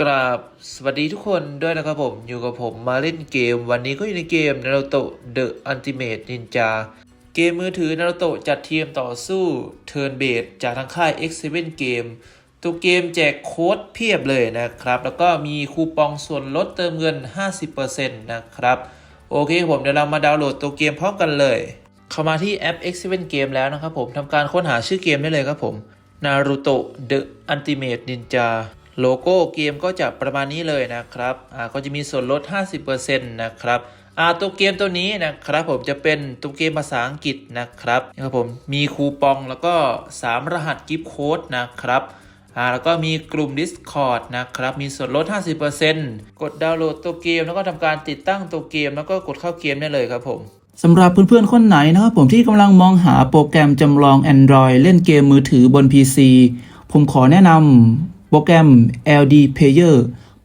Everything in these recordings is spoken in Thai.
กราบสวัสดีทุกคนด้วยนะครับผม อยู่กับผมมาเล่นเกม วันนี้ก็อยู่ในเกม Naruto The Ultimate Ninja เกมมือถือ Naruto จัดทีมต่อสู้ Turn Based จากทางค่าย X7 Game ตัวเกมแจกโค้ดเพียบเลยนะครับ แล้วก็มีคูปองส่วนลดเติมเงิน 50%นะครับ โอเคผมเดี๋ยวเรามาดาวน์โหลดตัวเกมพร้อมกันเลย เข้ามาที่แอป X7 Game แล้วนะครับผมทำการค้นหาชื่อเกมได้เลยครับผม Naruto The Ultimate Ninja โลโก้เกมก็จะประมาณนี้เลยนะครับอ่าก็จะมีส่วนลด 50%นะครับอ่าตัวเกมตัวนี้นะครับผมจะเป็นตัวเกมภาษาอังกฤษนะครับนะครับผมมีคูปองแล้วก็ 3 รหัสกิฟต์โค้ดนะครับอ่าแล้วก็มีกลุ่ม Discord นะครับ มีส่วนลด 50%กดดาวน์โหลดตัวเกม แล้วก็ทำการติดตั้งตัวเกม แล้วก็กดเข้าเกมได้เลยครับผมสำหรับเพื่อนๆ คนไหนนะครับผมที่กำลังมองหาโปรแกรมจำลอง Android เล่นเกมมือถือบน PC ผมขอแนะนำ รแกรม LD Player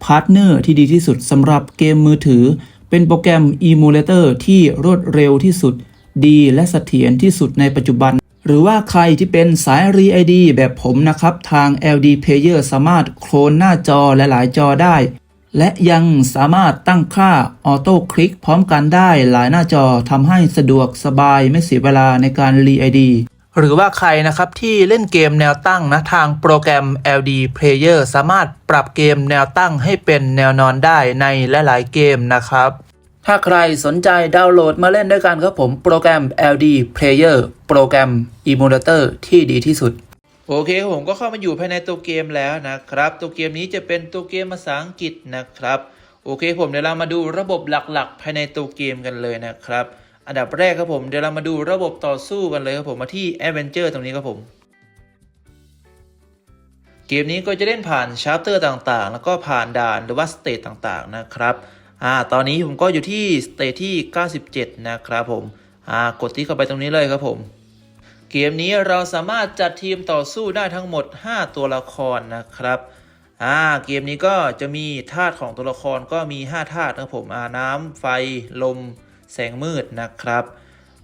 Partner ที่ดีที่สุดสำหรับเกมมือถือ เป็นโปรแกรม Emulator ที่รวดเร็วที่สุด ดีและเสถียรที่สุดในปัจจุบัน หรือว่าใครที่เป็นสาย r e ID แบบผมนะครับ ทาง LD Player สามารถโคลนหน้าจอหลายๆจอได้ และยังสามารถตั้งค่าออโต้คลิกพร้อมกันได้หลายหน้าจอทำให้สะดวกสบายไม่เสียเวลาในการรีไอดี หรือว่าใครนะครับที่เล่นเกมแนวตั้งนะทางโปรแกรม LD Player สามารถปรับเกมแนวตั้งให้เป็นแนวนอนได้ในหลายๆเกมนะครับ ถ้าใครสนใจดาวน์โหลดมาเล่นด้วยกันครับผมโปรแกรม LD Player โปรแกรม Emulator ที่ดีที่สุด โอเคครับผมก็เข้ามาอยู่ภายในตัวเกมแล้วนะครับ ตัวเกมนี้จะเป็นตัวเกมภาษาอังกฤษนะครับ โอเคผมเดี๋ยวเรามาดูระบบหลักๆ ภายในตัวเกมกันเลยนะครับ อันดับแรกครับผมเดี๋ยวเรามาดูระบบต่อสู้กันเลยครับผมมาที่ Adventure ตรงนี้ครับผม เกมนี้ก็จะเล่นผ่านชาร์เตอร์ต่างๆ แล้วก็ผ่านด่านหรือว่าสเตจต่างๆนะครับอ่าตอนนี้ผมก็อยู่ที่สเตจที่ 97 นะครับผมอ่ากดที่เข้าไปตรงนี้เลยครับผม เกมนี้เราสามารถจัดทีมต่อสู้ได้ทั้งหมด 5 ตัวละครนะครับอ่าเกมนี้ก็จะมีธาตุของตัวละครก็มี 5 ธาตุนะครับผมอ่าน้ำไฟ ลม แสงมืดนะครับ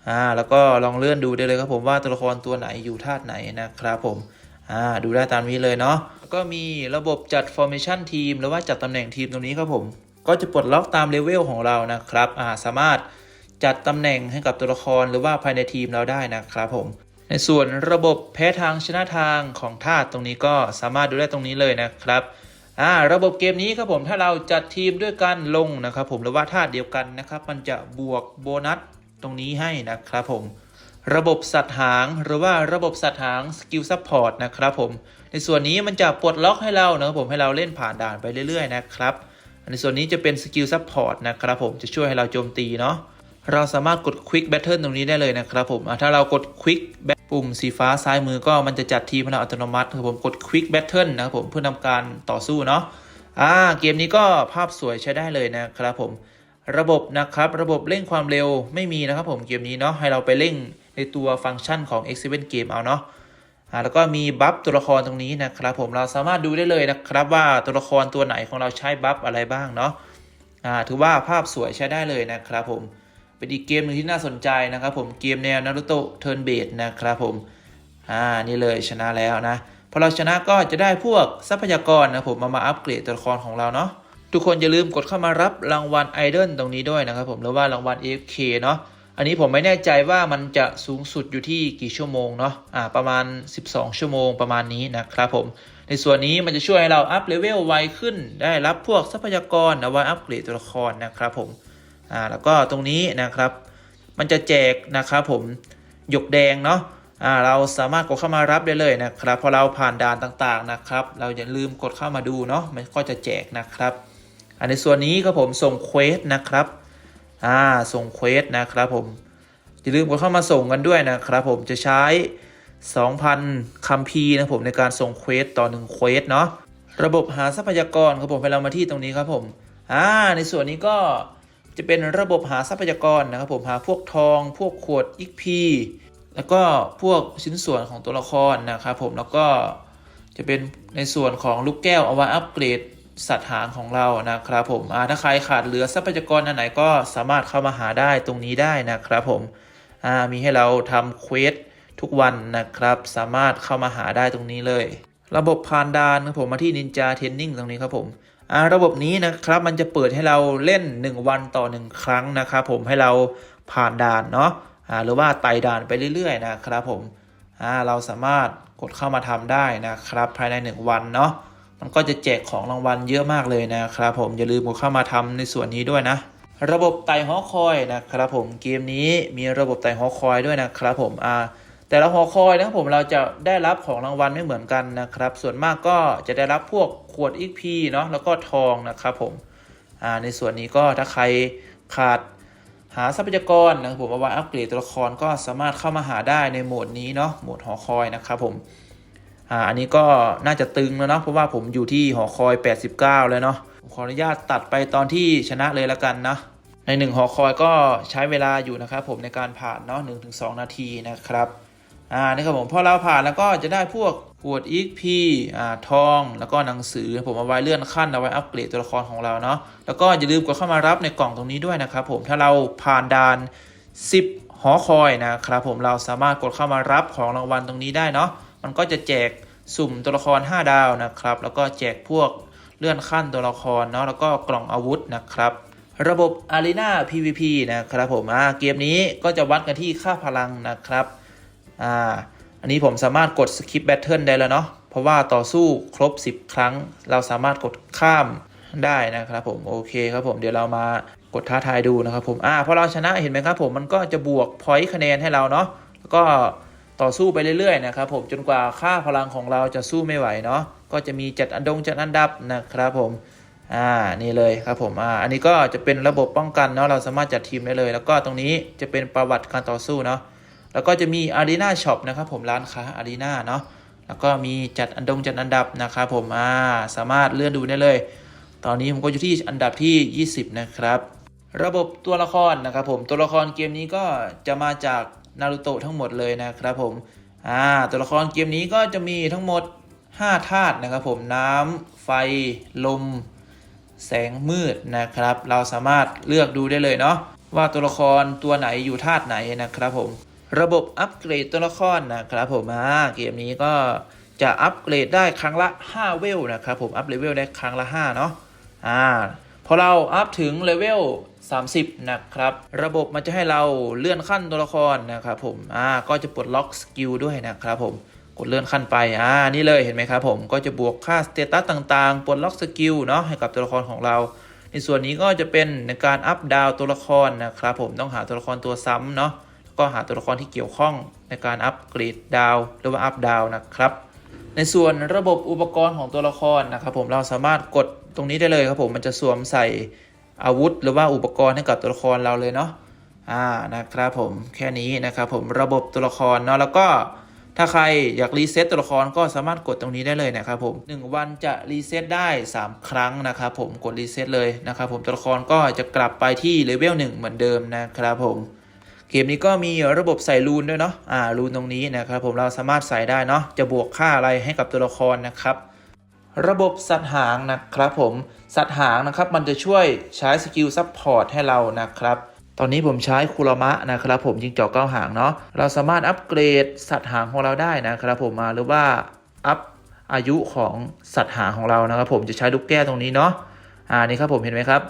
อ่าแล้วก็ลองเลื่อนดูได้เลยครับผมว่าตัวละครตัวไหนอยู่ธาตุไหนนะครับผมอ่าดูได้ตามนี้เลยเนาะก็มีระบบจัด formation ทีมหรือว่าจัดตำแหน่งทีมตรงนี้ครับผม ก็จะปลดล็อกตามเลเวลของเรานะครับอ่าสามารถจัดตำแหน่งให้กับตัวละครหรือว่าภายในทีมเราได้นะครับผม ในส่วนระบบแพ้ทางชนะทางของธาตุตรงนี้ก็สามารถดูได้ตรงนี้เลยนะครับ อ่าระบบเกมนี้ครับผมถ้าเราจัดทีมด้วยกันลงนะครับผมหรือว่าธาเดียวกันนะครับ มันจะบวกโบนัสตรงนี้ให้นะครับผมระบบสัตว์หางหรือว่าระบบสัตว์หางสกิลซัพพอร์ตนะครับผมในส่วนนี้มันจะปลดล็อกให้เรานะครับผมให้เราเล่นผ่านด่านไปเรื่อยๆนะครับในส่วนนี้จะเป็นสกิลซัพพอร์ตนะครับผมจะช่วยให้เราโจมตีเนาะเราสามารถกด Quick Battle ตรงนี้ได้เลยนะครับผมถ้าเรากด Quick Bat- ปุ่มสีฟ้าซ้ายมือก็มันจะจัดทีมให้เราอัตโนมัติครับผมกด Quick Battle นะครับผมเพื่อทำการต่อสู้เนาะอ่าเกมนี้ก็ภาพสวยใช้ได้เลยนะครับผมระบบนะครับระบบเร่งความเร็วไม่มีนะครับผมเกมนี้เนาะให้เราไปเร่งในตัวฟังก์ชันของ X7 Game เอาเนาะอ่าแล้วก็มีบัฟตัวละครตรงนี้นะครับผมเราสามารถดูได้เลยนะครับว่าตัวละครตัวไหนของเราใช้บัฟอะไรบ้างเนาะอ่าถือว่าภาพสวยใช้ได้เลยนะครับผม เป็นอีกเกมหนึ่งที่น่าสนใจนะครับผมเกมแนวนารูโตะเทิร์นเบดนะครับผมอ่านี่เลยชนะแล้วนะพอเราชนะก็จะได้พวกทรัพยากรนะผมมามาอัปเกรดตัวละครของเราเนาะทุกคนอย่าลืมกดเข้ามารับรางวัลไอดอลตรงนี้ด้วยนะครับผมหรือว่ารางวัล AFK เนาะอันนี้ผมไม่แน่ใจว่ามันจะสูงสุดอยู่ที่กี่ชั่วโมงเนาะอ่าประมาณ 12 ชั่วโมงประมาณนี้นะครับผม ในส่วนนี้มันจะช่วยให้เราอัพเลเวลไวขึ้น ได้รับพวกทรัพยากรเอาไว้อัปเกรดตัวละครนะครับผม อ่าแล้วก็ตรงนี้นะครับ มันจะแจกนะครับผมหยกแดงเนาะอ่าเราสามารถกดเข้ามารับได้เลยนะครับพอเราผ่านด่านต่างๆนะครับ เราอย่าลืมกดเข้ามาดูเนาะมันก็จะแจกนะครับ อันในส่วนนี้ครับผมส่งเควสนะครับอ่าส่งเควสนะครับผมอย่าลืมกดเข้ามาส่งกันด้วยนะครับ ผมจะใช้ 2,000คัมภีร์นะผมในการส่งเควสต่อ1เควสเนาะระบบหาทรัพยากรครับผมให้เรามาที่ตรงนี้ครับผมอ่าในส่วนนี้ก็ จะเป็นระบบหาทรัพยากรนะครับผมหาพวกทอง พวกขวดอิกพีแล้วก็พวกชิ้นส่วนของตัวละครนะครับผมแล้วก็จะเป็นในส่วนของลูกแก้วเอาไว้อัปเกรดสัตว์หางของเรานะครับผมถ้าใครขาดเหลือทรัพยากรอันไหนก็สามารถเข้ามาหาได้ตรงนี้ได้นะครับผมมีให้เราทำเควสทุกวันนะครับ สามารถเข้ามาหาได้ตรงนี้เลย ระบบผ่านด่านครับผมมาที่ Ninja Training ตรงนี้ครับผม ระบบนี้นะครับมันจะเปิดให้เราเล่น 1 วันต่อ 1 ครั้งนะครับผมให้เราผ่านด่านเนาะหรือว่าไต่ด่านไปเรื่อยๆนะครับผมเราสามารถกดเข้ามาทำได้นะครับภายใน 1 วันเนาะมันก็จะแจกของรางวัลเยอะมากเลยนะครับผมอย่าลืมกดเข้ามาทำในส่วนนี้ด้วยนะ ระบบไต่หอคอยนะครับผมเกมนี้มีระบบไต่หอคอยด้วยนะครับผมอ่า แต่ละหอคอยนะครับผมเราจะได้รับของรางวัลไม่เหมือนกันนะครับ ส่วนมากก็จะได้รับพวกขวด XP เนาะแล้วก็ทองนะครับผมอ่าในส่วนนี้ก็ถ้าใครขาดหาทรัพยากรนะครับผมเอาไว้อัปเกรดตัวละครก็สามารถเข้ามาหาได้ในโหมดนี้เนาะโหมดหอคอยนะครับผมอ่าอันนี้ก็น่าจะตึงแล้วเนาะเพราะว่าผมอยู่ที่หอคอย 89เลยเนาะผมขออนุญาตตัดไปตอนที่ชนะเลยละกันนะในหนึ่งหอคอยก็ใช้เวลาอยู่นะครับผมในการผ่านเนาะ1-2 นาทีนะครับ อ่านี่ครับผมพอเราผ่านแล้วก็จะได้พวกขวด XP อ่าทอง แล้วก็หนังสือผมเอาไว้เลื่อนขั้นเอาไว้อัปเกรดตัวละครของเราเนาะแล้วก็อย่าลืมกดเข้ามารับในกล่องตรงนี้ด้วยนะครับผมถ้าเราผ่านด่าน 10 หอคอยนะครับผมเราสามารถกดเข้ามารับของรางวัลตรงนี้ได้เนาะมันก็จะแจกสุ่มตัวละคร 5 ดาวนะครับ แล้วก็แจกพวกเลื่อนขั้นตัวละครเนาะแล้วก็กล่องอาวุธนะครับระบบ Arena PVP นะครับผมเกมนี้ก็จะวัดกันที่ค่าพลังนะครับ อ่าอันนี้ผมสามารถกด skip battle ได้แล้วเนาะเพราะว่าต่อสู้ครบ 10 ครั้ง เราสามารถกดข้ามได้นะครับผมโอเคครับผมเดี๋ยวเรามากดท้าทายดูนะครับผมอ่าพอเราชนะเห็นไหมครับผมมันก็จะบวก point คะแนนให้เราเนาะแล้วก็ต่อสู้ไปเรื่อยๆนะครับผมจนกว่าค่าพลังของเราจะสู้ไม่ไหวเนาะก็จะมีจัดอันดงจัดอันดับนะครับผมอ่านี่เลยครับผมอ่าอันนี้ก็จะเป็นระบบป้องกันเนาะเราสามารถจัดทีมได้เลย แล้วก็ตรงนี้จะเป็นประวัติการต่อสู้เนาะ แล้วก็จะมี Arena Shop นะครับผมร้านค้า Arena เนาะแล้วก็มีจัดอันดงจัดอันดับนะครับผมอ่าสามารถเลื่อนดูได้เลย ตอนนี้ผมก็อยู่ที่อันดับที่ 20 นะครับ ระบบตัวละครนะครับผมตัวละครเกมนี้ก็จะมาจากนารูโตะทั้งหมดเลยนะครับผมอ่าตัวละครเกมนี้ก็จะมีทั้งหมด 5 ธาตุนะครับผมน้ำไฟ ลม แสงมืดนะครับ เราสามารถเลือกดูได้เลยเนาะว่าตัวละครตัวไหนอยู่ธาตุไหนนะครับผม ระบบอัปเกรดตัวละครนะครับผมอ่าเกมนี้ก็จะอัปเกรดได้ครั้งละ 5 เวลนะครับผมอัปเลเวลได้ครั้งละ 5 เนาะอ่าพอเราอัพถึงเลเวล30 นะครับ ระบบมันจะให้เราเลื่อนขั้นตัวละครนะครับผมอ่าก็จะปลดล็อกสกิลด้วยนะครับผมกดเลื่อนขั้นไปอ่านี่เลยเห็นไหมครับผมก็จะบวกค่าสเตตัสต่างๆ ปลดล็อกสกิลเนาะให้กับตัวละครของเรา ในส่วนนี้ก็จะเป็นในการอัพดาวตัวละครนะครับผมต้องหาตัวละครตัวซ้ำเนาะ ก็หาตัวละครที่เกี่ยวข้องในการอัปเกรดดาวหรือว่าอัพดาวนะครับ ในส่วนระบบอุปกรณ์ของตัวละครนะครับ ผมเราสามารถกดตรงนี้ได้เลยครับผมมันจะสวมใส่อาวุธ หรือว่าอุปกรณ์ให้กับตัวละครเราเลยเนาะอ่านะครับผมแค่นี้นะครับผมระบบตัวละครเนาะแล้วก็ถ้าใครอยากรีเซ็ตตัวละครก็สามารถกดตรงนี้ได้เลยนะครับผม 1 วันจะรีเซ็ตได้ 3 ครั้งนะครับผมกดรีเซ็ตเลยนะครับผมตัวละครก็จะกลับไปที่เลเวล1เหมือนเดิมนะครับผม กมนี้ก็มีระบบใส่รูนด้วยเนาะอ่ารูนตรงนี้นะครับผมเราสามารถใส่ได้เนาะจะบวกค่าอะไรให้กับตัวละครนะครับระบบสัตว์หางนะครับผมสัตว์หางนะครับมันจะช่วยใช้สกิลซัพพอร์ตให้เรานะครับตอนนี้ผมใช้คุรมะนะครับผมจิงจอกเก้าหางเนาะเราสามารถอัปเกรดสัตว์หางของเราได้นะครับผมมาหรือว่าอัพอายุของสัตว์หางของเรานะครับผมจะใช้ลูกแก้วตรงนี้เนาะอ่านี่ครับผมเห็นไหมครับ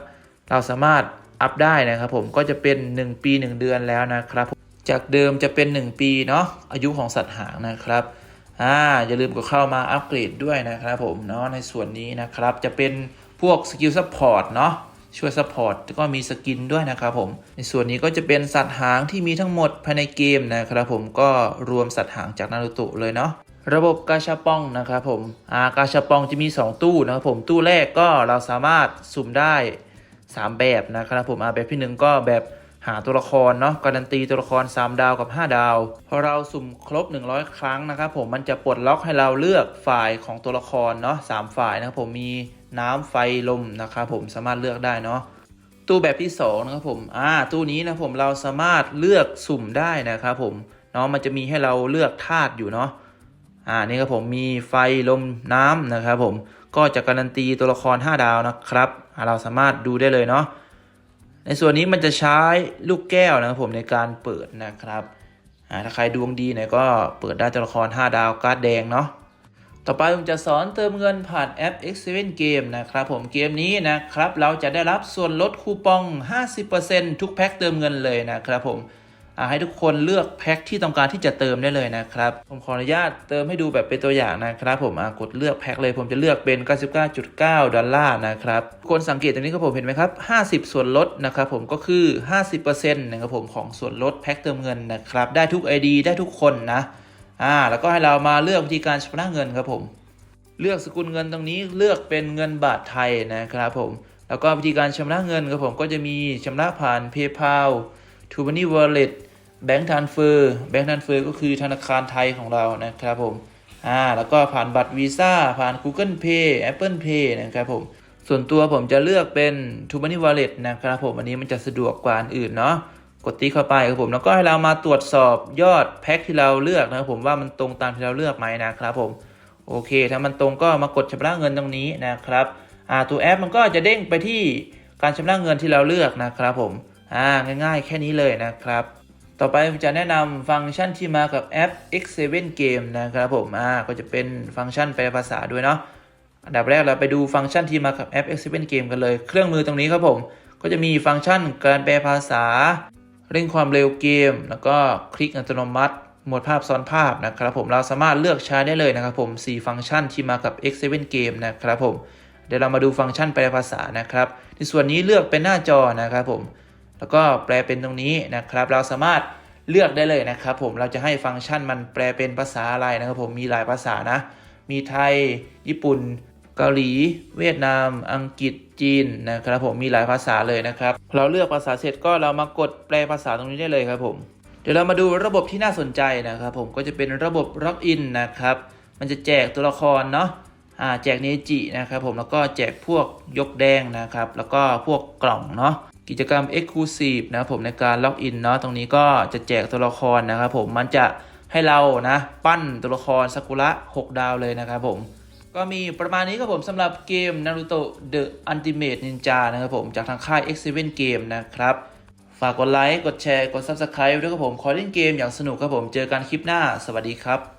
เราสามารถ อัพได้นะครับผมก็จะเป็น 1 ปี 1 เดือนแล้วนะครับ จากเดิมจะเป็น 1 ปีเนาะอายุของสัตว์หางนะครับอ่าอย่าลืมก็เข้ามาอัปเกรดด้วยนะครับผมเนาะในส่วนนี้นะครับจะเป็นพวกสกิลซัพพอร์ตเนาะช่วยซัพพอร์ตก็มีสกินด้วยนะครับผม ในส่วนนี้ก็จะเป็นสัตว์หางที่มีทั้งหมดภายในเกมนะครับผมก็รวมสัตว์หางจากนารูโตะเลยเนาะระบบกาชาปองนะครับผมอากาชาปองจะมี 2 ตู้นะครับผมตู้แรกก็เราสามารถสุ่มได้ 3 แบบนะครับผมแบบที่หนึ่งก็แบบหาตัวละครเนาะการันตีตัวละคร 3 ดาวกับ 5 ดาว พอเราสุ่มครบ 100 ครั้งนะครับผมมันจะปลดล็อกให้เราเลือกฝ่ายของตัวละครเนาะสามฝ่ายนะครับผมมีน้ำไฟลมนะครับผมสามารถเลือกได้เนาะตู้แบบที่2นะครับผมอ่าตู้นี้นะผมเราสามารถเลือกสุ่มได้นะครับผมเนาะมันจะมีให้เราเลือกธาตุอยู่เนาะ อ่านี่ครับผมมีไฟลมน้ำนะครับผมก็จะการันตีตัวละคร 5 ดาวนะครับ เราสามารถดูได้เลยเนาะในส่วนนี้มันจะใช้ลูกแก้วนะครับผมในการเปิดนะครับถ้าใครดวงดีหน่อยก็เปิดได้ตัวละคร 5 ดาวการ์ดแดงเนาะต่อไปผมจะสอนเติมเงินผ่านแอป X7 Game นะครับผมเกมนี้นะครับ เราจะได้รับส่วนลดคูปอง 50%ทุกแพ็คเติมเงินเลยนะครับผม ให้ทุกคนเลือกแพ็คที่ต้องการที่จะเติมได้เลยนะครับ ผมขออนุญาตเติมให้ดูแบบเป็นตัวอย่างนะครับผมกดเลือกแพ็คเลย ผมจะเลือกเป็น 99.9 ดอลลาร์นะครับคนสังเกตตรงนี้ครับผมเห็นไหมครับ 50 ส่วนลดนะครับผมก็คือ 50%นะครับผมของส่วนลดแพ็คเติมเงินนะครับได้ทุก ID ได้ทุกคนนะอ่าแล้วก็ให้เรามาเลือกวิธีการชำระเงินครับผม เลือกสกุลเงินตรงนี้เลือกเป็นเงินบาทไทยนะครับผม แล้วก็วิธีการชำระเงินครับผมก็จะมีชำระผ่าน PayPal t o m o n e y Wallet Bank Transfer Bank Transfer ก็คือธนาคารไทยของเรานะครับผมอ่าแล้วก็ผ่านบัตรวีซ่าผ่าน Google Pay Apple Pay นะครับผมส่วนตัวผมจะเลือกเป็น t o m o n e y Wallet นะครับผมอันนี้มันจะสะดวกกว่าอันอื่นเนาะกดติ๊กเข้าไปครับผมแล้วก็ให้เรามาตรวจสอบยอดแพ็คที่เราเลือกนะครับผมว่ามันตรงตามที่เราเลือกไหมนะครับผมโอเค ถ้ามันตรงก็มากดชำระเงินตรงนี้นะครับอ่าตัวแอปมันก็จะเด้งไปที่การชำระเงินที่เราเลือกนะครับผม อ่าง่ายๆ แค่นี้เลยนะครับ ต่อไปผมจะแนะนำฟังก์ชันที่มากับแอป X7 Game นะครับผมอ่าก็จะเป็นฟังก์ชันแปลภาษาด้วยเนาะอันดับแรกเราไปดูฟังก์ชันที่มากับแอป X7 Game กันเลย เครื่องมือตรงนี้ครับผม ก็จะมีฟังก์ชันการแปลภาษา เร่งความเร็วเกม แล้วก็คลิกอัตโนมัติโหมดภาพซ้อนภาพนะครับผมเราสามารถเลือกใช้ได้เลยนะครับผม 4 ฟังก์ชันที่มากับ X7 Game นะครับผมเดี๋ยวเรามาดูฟังก์ชันแปลภาษานะครับในส่วนนี้เลือกเป็นหน้าจอนะครับผม แล้วก็แปลเป็นตรงนี้นะครับ เราสามารถเลือกได้เลยนะครับผมเราจะให้ฟังก์ชันมันแปลเป็นภาษาอะไรนะครับผมมีหลายภาษานะ มีไทย ญี่ปุ่น เกาหลี เวียดนาม อังกฤษจีนนะครับผมมีหลายภาษาเลยนะครับ เราเลือกภาษาเสร็จก็เรามากดแปลภาษาตรงนี้ได้เลยครับผมเดี๋ยวเรามาดูระบบที่น่าสนใจนะครับผมก็จะเป็นระบบล็อกอินนะครับมันจะแจกตัวละครเนาะอ่าแจกเนจินะครับผมแล้วก็แจกพวกยกแดงนะครับ แล้วก็พวกกล่องเนาะ กิจกรรม Exclusive นะครับผมในการล็อกอินเนาะตรงนี้ก็จะแจกตัวละครนะครับผมมันจะให้เรานะปั้นตัวละครซากุระ 6 ดาวเลยนะครับผม ก็มีประมาณนี้ครับผมสำหรับเกม Naruto The Ultimate Ninja นะครับผม จากทางค่าย X7 Game นะครับ ฝากกดไลค์ กดแชร์ กด Subscribe ด้วยครับผม ขอเล่นเกมอย่างสนุกครับผม เจอกันคลิปหน้า สวัสดีครับ